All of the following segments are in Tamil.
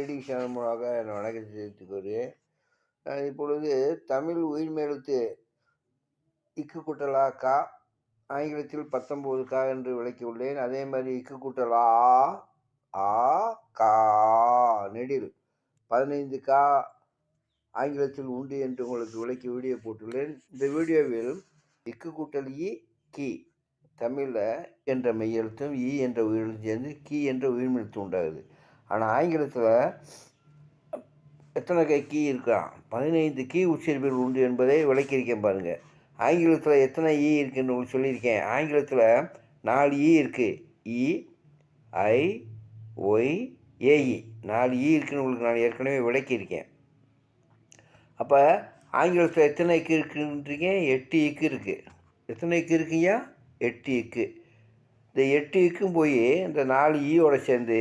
டெடி சேனல் மூலமாக நான் வணக்கத்தை தெரிவித்துக் கொள்கிறேன் நான் இப்பொழுது தமிழ் உயிர்மெழுத்து இக்கு குட்டலா கா ஆங்கிலத்தில் பத்தொம்போது கா என்று விளக்கியுள்ளேன். அதே மாதிரி இக்கு குட்டலா ஆ கா நெடில் பதினைந்து கா ஆங்கிலத்தில் உண்டு என்று உங்களுக்கு விளக்கி வீடியோ போட்டுள்ளேன். இந்த வீடியோவில் இக்கு கூட்டல் இ கி தமிழில் என்ற மெய்யெழுத்தும் ஈ என்ற உயிரெழுத்தும் சேர்ந்து கி என்ற உயிர்மெழுத்து உண்டாகுது. ஆனால் ஆங்கிலத்தில் எத்தனை கை கீ இருக்கான் பதினைந்து கீ உச்சரிப்புகள் உண்டு என்பதை விளக்கியிருக்கேன் பாருங்கள் ஆங்கிலத்தில் எத்தனை ஈ இருக்குன்னு உங்களுக்கு சொல்லியிருக்கேன். ஆங்கிலத்தில் நாலு ஈ இருக்குது இ ஐ ஒய் ஏஇ நாலு ஈ இருக்குன்னு உங்களுக்கு நான் ஏற்கனவே விளக்கியிருக்கேன். அப்போ ஆங்கிலத்தில் எத்தனை இக்கு இருக்குன்றீங்க? எட்டு இக்கு இருக்குது எத்தனை இக்கு இருக்குங்கய்யா? எட்டு இக்கு இந்த எட்டு இக்கும் போய் இந்த நாலு ஈயோட சேர்ந்து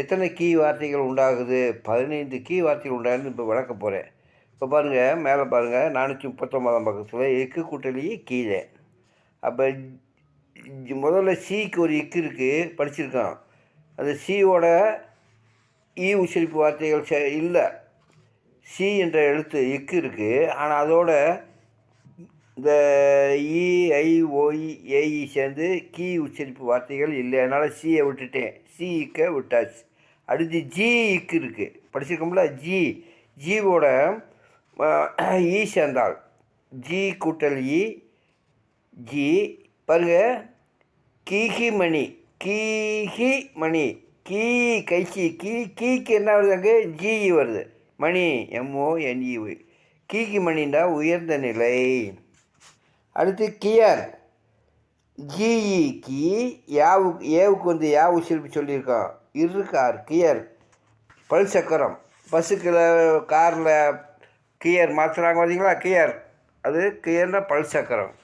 எத்தனை கீ வார்த்தைகள் உண்டாகுது? பதினைந்து கீ வார்த்தைகள் உண்டாகுதுன்னு இப்போ விளக்க போகிறேன் இப்போ பாருங்கள் மேலே பாருங்கள் நானூற்றி முப்பத்தொம்பதாம் பக்கத்தில் எக்கு கூட்டலையே கீழே. அப்போ முதல்ல சிக்கு ஒரு இக்கு இருக்குது படிச்சிருக்கோம். அந்த சியோட ஈ உச்சரிப்பு வார்த்தைகள் சே இல்லை. சி என்ற எழுத்து இக்கு இருக்குது ஆனால் அதோட இந்த இஐஓஇஏஇ ஏஇ சேர்ந்து கீ உச்சரிப்பு வார்த்தைகள் இல்லை. அதனால் சியை விட்டுட்டேன். சிஇக்க விட்டாச்சு. அடுத்து ஜிஇக்கு இருக்குது படிச்சிருக்கோம்ல? ஜி. ஜீவோட இ சேர்ந்தால். ஜி கூட்டல் இ ஜி. பாருங்க. கீஹி மணி. கீஹி மணி. கீ கைச்சி கீ கீக்கு என்ன வருது அங்கே? ஜிஇ வருது. மணி. எம்ஓஎன்இ கீகி மணின்னா உயர்ந்த நிலை. அடுத்து கியர். ஜிஇ கி யாவுக்கு ஏவுக்கு வந்து யாவு சிறப்பு சொல்லியிருக்கோம். இரு கார் கியர். பல் சக்கரம். பஸ்ஸுக்கில் காரில் கியர் மாற்றுறாங்க பார்த்தீங்களா கியர். அது கியர்னால் பல் சக்கரம்.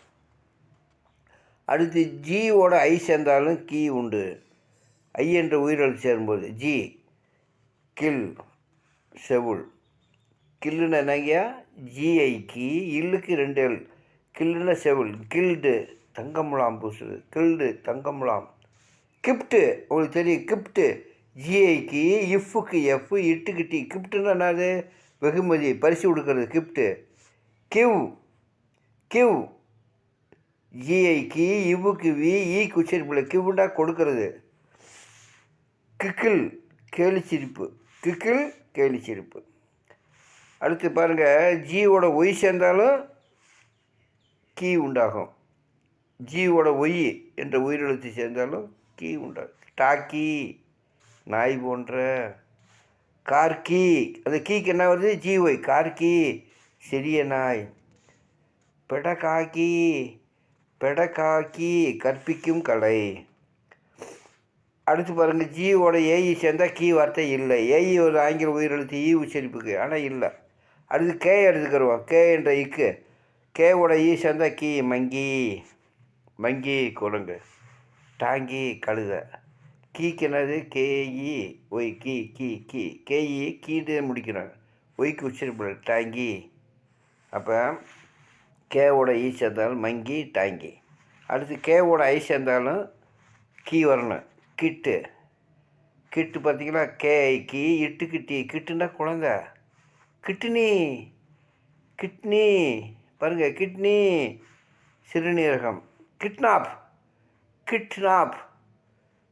அடுத்து ஜியோட ஐ சேர்ந்தாலும் கீ உண்டு. ஐ என்ற உயிரெழுத்து சேரும்போது ஜி. கில் செவுள். கில்லுன்னு என்னங்க? ஜிஐ கி. இல்லுக்கு ரெண்டு எல். கில்லுன செவில் கில்டு தங்கமுலாம் பூசுது கில்டு தங்கமுலாம். கிப்ட்டு உங்களுக்கு தெரியும் கிப்ட்டு ஜிஐக்கு இஃப்க்கு எஃப் இட்டுக்கு டி கிப்ட்டுன்னா என்னது? வெகுமதி பரிசு கொடுக்கறது கிப்டு. Give give. ஜிஐக்கு இவ்வுக்கு வி ஈ e உச்சரிப்பில் கிவ்வுண்டா கொடுக்கறது. கிக்கில் கேலிச்சிரிப்பு. கிக்கில் கேலிச்சிரிப்பு. அடுத்து பாருங்கள் ஜியோட ஒய் சேர்ந்தாலும் கீ உண்டாகும். ஜீவோட ஒய் என்ற உயிரெழுத்து சேர்ந்தாலும் கீ உண்டாகும். டாக்கி நாய் போன்ற கார்கி. அந்த கீக்கு என்ன வருது? ஜி ஒய் கார்கி சிறிய நாய். பெடகாக்கி பெடகாக்கி கற்பிக்கும் கலை. அடுத்து பாருங்கள் ஜீவோட ஏஇ சேர்ந்தால் கீ வார்த்தை இல்லை. ஏஇ ஒரு ஆங்கில உயிரெழுத்து ஈ உச்சரிப்புக்கு ஆனால் இல்லை. அடுத்து கே எடுத்துக்கிறோம். கே என்ற இக்கு. கேவோட ஈ சேர்ந்தா கீ மங்கி. மங்கி குரங்கு டாங்கி கழுத. கீக்கு என்னது? K E Y key key key. K E கீட்டு முடிக்கிறாங்க. ஒய்க்கு உச்சரிப்பு டாங்கி. அப்போ கேவோட ஈ சேர்ந்தாலும் மங்கி டாங்கி. அடுத்து கேவோட ஐ சேர்ந்தாலும் கீ வரணும். கிட்டு. கிட்டு பார்த்தீங்கன்னா கே கீ இட்டு கிட்டி. கிட்டுன்னா குழந்த. கிட்னி கிட்னி பாருங்கள் கிட்னி சிறுநீரகம். கிட்னாப். கிட்னாப்.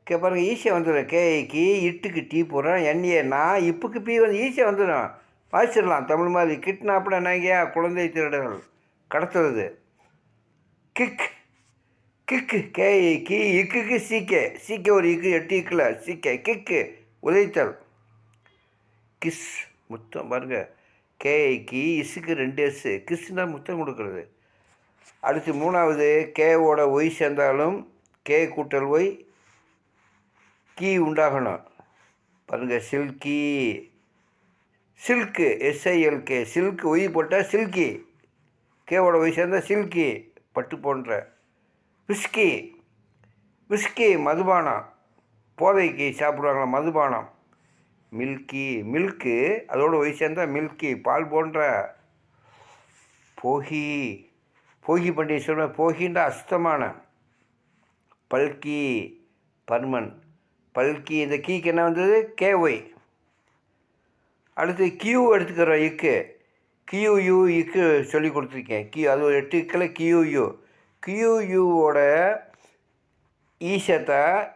கே பாருங்கள் ஈஸியாக வந்துடும் கேக்கு இட்டுக்கு டீ போடுறோம் எண்ணெய்னா இப்புக்கு பீ வந்து ஈஸியாக வந்துடும் வாசிடலாம் தமிழ் மாதிரி கிட்னாப்னா என்னங்கயா குழந்தை திருடர்கள். கடத்துறது. கிக். கிக்கு கே கி இக்குக்கு சீக்கே. சீக்கே ஒரு இக்கு எட்டு இக்கில். சீக்கே. கிக்கு. உதைத்தல். கிஸ். முத்தம் பாருங்கள் கேஐக்கு இசுக்கு ரெண்டு எஸ்ஸு கிஸ்னா முத்தம் கொடுக்குறது. அடுத்து மூணாவது கேவோட ஒய் சேர்ந்தாலும் கே கூட்டல் ஒய் கீ உண்டாகணும். பாருங்கள் silky. Silk S I L K silk Y போட்டால் சில்கி. கேவோட ஒய் சேர்ந்தால் சில்கி. பட்டு போன்ற. விஸ்கி. விஸ்கி மதுபானம். போதைக்கு சாப்பிடுவாங்களா மதுபானம். மில்கி மில்க்கு அதோடு ஒய் சேர்ந்தால் மில்கி பால் போன்ற போகி போகி பண்டிகை சொல்லுவேன் போகின்ற அஸ்தமான பல்கி பர்மன். பல்கி இந்த கீக்கு என்ன வந்தது? K Y. அடுத்து கியூ எடுத்துக்கிறோம் இக்கு. கியூ யூ இக்கு சொல்லி கொடுத்துருக்கேன். கியூ அது ஒரு எட்டு இக்கில் கியூ யூ கியூ யூவோட ஈசத்தை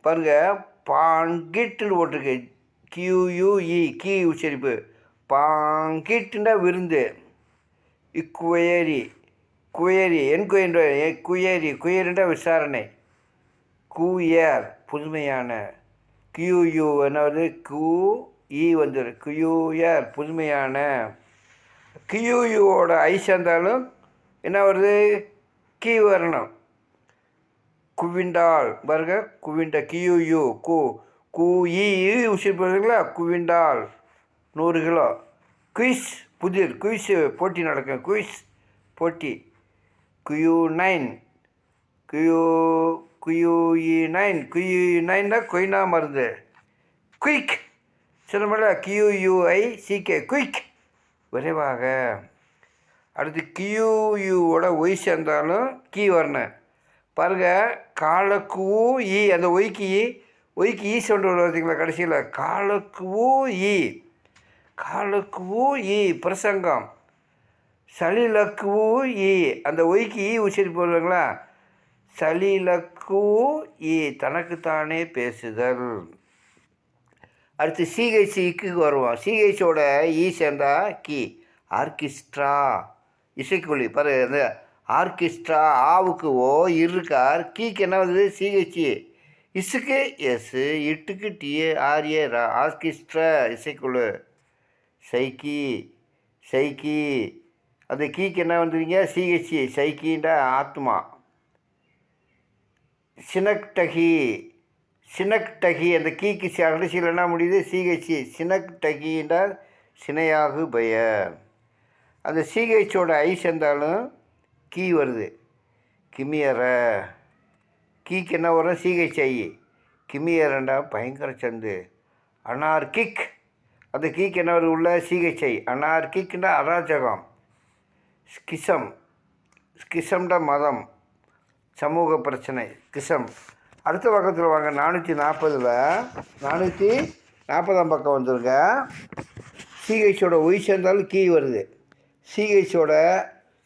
பாருங்க பாங்கிட்டுன்னு போட்டிருக்கு. கியூயூஇ கீ உச்சரிப்பு பாங்கிட்டுண்டா விருந்து. இக்குயரி குயரி என்கொயன்ற குயரி குயரின்ற விசாரணை. குயர் புதுமையான. கியூயூ என்னது கு இ வந்துரு. கியூயர் புதுமையான. கியூயூவோட ஐ சேர்ந்தாலும் என்ன வருது? கீ வரணும். குவிண்டால் பாருங்க குவிண்ட கியூயூ கு கு இ போடுறீங்களா குவிண்டால் நூறு கிலோ. குயிஸ் புதிர் குயிஸ் போட்டி நடக்கும். குயிஸ் போட்டி. Q nine. குயூ குயூஇ நைன். குயூ நைன்னா கொய்னா மருந்து. Quick. சிலமல்ல Q U I C K quick. விரைவாக. அடுத்து கியூயூவோட ஒய் சேர்ந்தாலும் கீ வரணும். பாருங்கள் காலக்குவூ ஈ அந்த ஒய்க்கு ஒய்க்கு ஈ சவுண்டு வரும் பார்த்தீங்களா கடைசியில்? காலக்குவோ ஈ காலக்குவோ ஈ பிரசங்கம். சலிலக்குவூ ஈ அந்த ஒய்க்கு ஈ உச்சரிப்பு வருவாங்களா சலிலக்கு ஈ தனக்குத்தானே பேசுதல். அடுத்து சிஹெச்சிக்கு வருவோம். சிஹெச்சோட ஈ சேர்ந்தா கி ஆர்கெஸ்ட்ரா. இசைக்குழி பாரு அந்த ஆர்கெஸ்ட்ரா ஆவுக்கு ஓ இருக்கார் கீக்கு என்ன வருது? சிஹெச்சி இசுக்கு எஸ் இட்டுக்கு டிஏ ஆர்ஏ ரா ஆர்கெஸ்ட்ரா இசைக்குழு. சைக்கி சைக்கி. அந்த கீக்கு என்ன வந்துருங்க சிஹெச்சி சைக்கின்ற ஆத்மா சினக்டகி சினக்டகி அந்த கீக்கு கடைசியில் என்ன முடியுது? சிஹெச்சி சினக்டகின்றால் சினையாகு பய அந்த சிஹெச்சோட ஐ சேர்ந்தாலும் கீ வருது. கிமியற கீக்கு என்ன வரும் சிஹெச்ஐ கிமியை கிமியரண்டா பயங்கர சந்து அனார்கிக். அந்த கீக்கு என்ன வரும் உள்ள சிஹெச்ஐ அனார்கிக்னா அராஜகம். ஸ்கிசம். ஸ்கிசம்ட மதம். சமூக பிரச்சனை. கிசம் அடுத்த பக்கத்தில் வாங்க. நானூற்றி நாற்பதில் நானூற்றி நாற்பதாம் பக்கம் வந்துருங்க. சிஹெச்சோட ஒய் சேர்ந்தாலும் கீ வருது. சிஹெச்சோட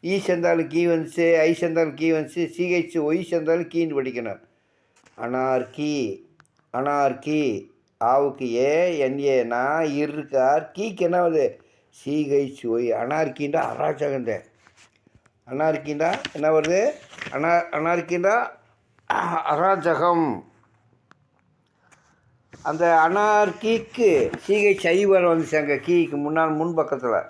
E ஈ சேர்ந்தாலும் கீ வந்துச்சு ஐ சேர்ந்தாலும் கீ வந்துச்சு சிஹெச் ஒய் சேர்ந்தாலும் கீன்னு படிக்கணும். அனார்கி அனார்கி ஆவுக்கு ஏ என்ஏ நான் இருக்கார் கீக்கு என்ன வருது? சிஹெச் ஒய் அனார்கின்றா அராஜகந்த அனார்கின்றா என்ன வருது? அனா அனார்கின்றா அராஜகம். அந்த அனார்கிக்கு வர வந்துச்சு அங்கே கீக்கு முன்னால் முன் பக்கத்தில்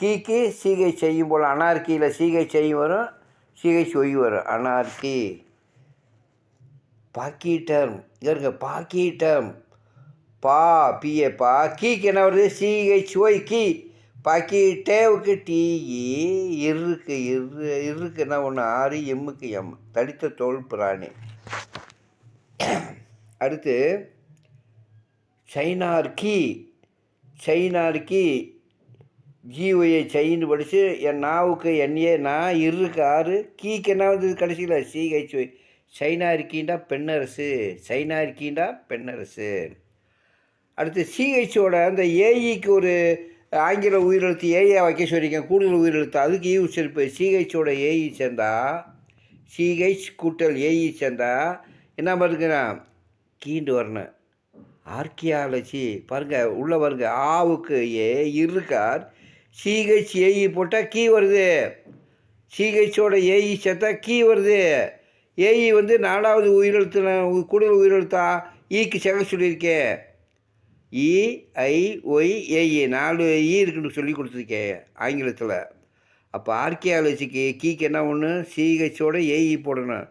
கீக்கு சீகை செய்யும் போல் அனார்கியில் சீகை செய்யும் வரும் சீகை சொய் வரும். அனார்கி பாக்கீட்டம் இருங்க பாக்கீட்டம் பா பிஏ பா. கீக்கு என்ன வருது? சீகை சுவை கீ. டேவுக்கு டிஇ இருக்கு இரு இருக்குன்னா ஒன்று ஆறு எம்முக்கு எம். தடித்த தோல் பிராணி. அடுத்து சைனார்கி சைனார்கி ஜீவையை செய்யின்னு படித்து என் நாவுக்கு என்னையே நான் இருக்கு ஆறு கீக்கு என்ன வந்தது கடைசியில் சிஹெச் சைனா இருக்கீண்டா பெண்ணரசு சைனா இருக்கீண்டா பெண்ணரசு. அடுத்து சிஹெச்சோட அந்த ஏஇக்கு ஒரு ஆங்கில உயிரெழுத்து ஏஐ வைக்க சொல்லியிருக்கேன் கூடுதல் உயிரெழுத்து அதுக்கு ஈ உச்சரிப்பு. சிஹெச்சோட ஏஇ சேர்ந்தா சீகை கூட்டல் ஏஇ சேர்ந்தா என்ன பாருங்கண்ணா கீண்டு வரணும் ஆர்கியாலஜி பாருங்கள் உள்ளே பாருங்க ஆவுக்கு ஏ இருக்கார் சிஹெச் ஏஇ போட்டால் கீ வருது. சிஹெச்சோட ஏஇ சேர்த்தா கீ வருது. ஏஇ வந்து நாலாவது உயிரெழுத்து கூடுதல் உயிரெழுத்தா? ஈக்கு சேர்க்க சொல்லியிருக்கேன் இ ஐ ஒய் ஏஇ நாலு ஈ இருக்குன்னு சொல்லி கொடுத்துருக்கேன் ஆங்கிலத்தில். அப்போ ஆர்கியாலஜிக்கு கீக்கு என்ன ஒன்று சிஹெச்சோட ஏஇ போடணும்.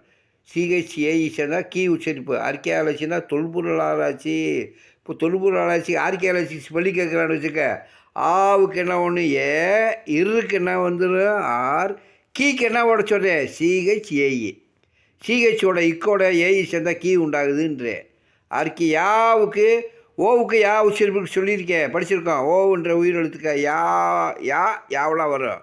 சிஹெச் ஏஇ சேர்ந்தால் கீ உச்சரிப்பு. ஆர்கியாலஜினா தொல்பொருள் ஆராய்ச்சி இப்போ தொல்பொருள் ஆராய்ச்சி ஆர்கியாலஜி சொல்லி கேட்குறான்னு வச்சுக்க ஆவுக்கு என்ன ஒன்று ஏ. இருக்கு என்ன வந்துடும் ஆர். கீக்கு என்ன ஓட சொல்கிறேன் சிஹெச் ஏஇ சிஹெச்சோட இக்கோட ஏஇ சேர்ந்தால் கீ உண்டாகுதுன்றேன் அதுக்கு யாவுக்கு? ஓவுக்கு யா உச்சரிப்புக்கு சொல்லியிருக்கேன் படிச்சிருக்கோம். ஓவுன்ற உயிரெழுத்துக்க யா யா யாவெல்லாம் வரும்.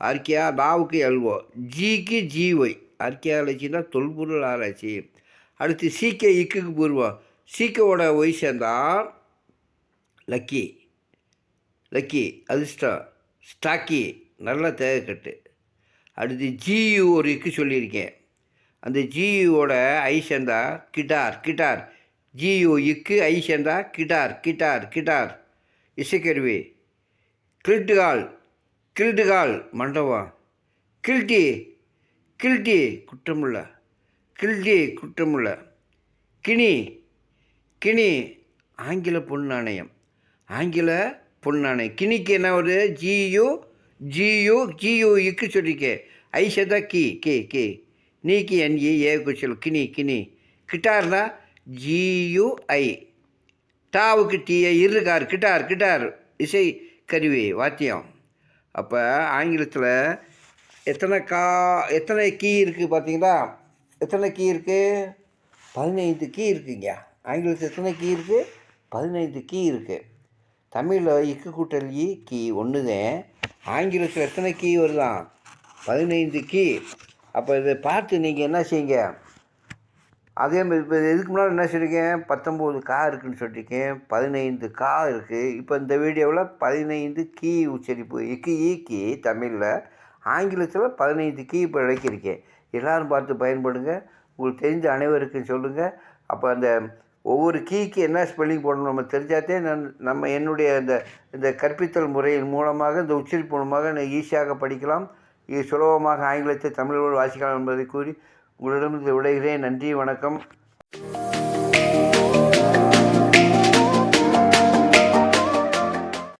ஆர்கியா நாவுக்கு எல்வோ ஜிக்கு ஜிஒய் ஆர்கியாலஜினா தொல்பொருள் ஆராய்ச்சி. அடுத்து சீக்கே இக்குக்கு பூர்வம். சீக்கோட ஒய் சேர்ந்தால் லக்கி. லக்கி அதிர்ஷ்டம் ஸ்டாக்கி நல்ல தேவைக்கட்டு அடுத்து ஜியு ஒரு இக்கு சொல்லியிருக்கேன். அந்த ஜியுவோட ஐ சேர்ந்தா கிட்டார் கிட்டார். ஜியு இக்கு ஐ சேர்ந்தா கிட்டார் கிட்டார் கிட்டார். இசைக்கருவி கில்ட்டுகால் கில்ட்டுகால் மண்டபம். கில்ட்டி கில்ட்டி குற்றமுள்ள கில்ட்டி குற்றமுள்ள. கினி கினி ஆங்கில பொன் நாணயம். ஆங்கில பொன் நாணயம் கினிக்கு என்ன வருது? ஜியு ஜியு ஜியு இக்கு சொல்லிக்கே ஐ சேர்ந்தா கி கே கே. நீக்கி என்இ ஏ குச்சல் கினி கினி. கிட்டார்னா ஜியுஐ டாவுக்கு டீயை இருக்கார் கிட்டார் கிட்டார். இசை கருவி வாத்தியம். அப்போ ஆங்கிலத்தில் எத்தனை கா எத்தனை கீ இருக்குது பார்த்தீங்களா எத்தனை கீ இருக்குது பதினைந்து கீ இருக்குங்க. ஆங்கிலத்தில் எத்தனை கீ இருக்குது பதினைந்து கீ இருக்குது தமிழில் இக்கு கூட்டல் இ கீ ஒன்று தான் ஆங்கிலத்தில் எத்தனை கீ வருதான்? பதினைந்து கீ. அப்போ இதை பார்த்து நீங்கள் என்ன செய்யுங்க? அதே மாதிரி இப்போ இதுக்கு முன்னாடி என்ன சொல்லியிருக்கேன் பத்தொம்போது கா இருக்குன்னு சொல்லியிருக்கேன் பதினைந்து கா இருக்குது இப்போ இந்த வீடியோவில் பதினைந்து கீ உச்சரிப்பு. இக்கு ஈ கீ தமிழில். ஆங்கிலத்தில் பதினைந்து கீ இப்போ இழக்கியிருக்கேன் எல்லோரும் பார்த்து பயன்படுங்க. உங்களுக்கு தெரிஞ்ச அனைவருக்கும் சொல்லுங்கள் அப்போ அந்த ஒவ்வொரு கீக்கு என்ன ஸ்பெல்லிங் போடணும் நம்ம தெரிஞ்சாதே நான் நம்ம என்னுடைய இந்த இந்த கற்பித்தல் முறையின் மூலமாக இந்த உச்சரிப்பு மூலமாக நான் ஈஸியாக படிக்கலாம். இது சுலபமாக ஆங்கிலத்தை தமிழோடு வாசிக்கலாம் என்பதை கூறி உங்களிடமிருந்து விடைகிறேன் நன்றி வணக்கம்.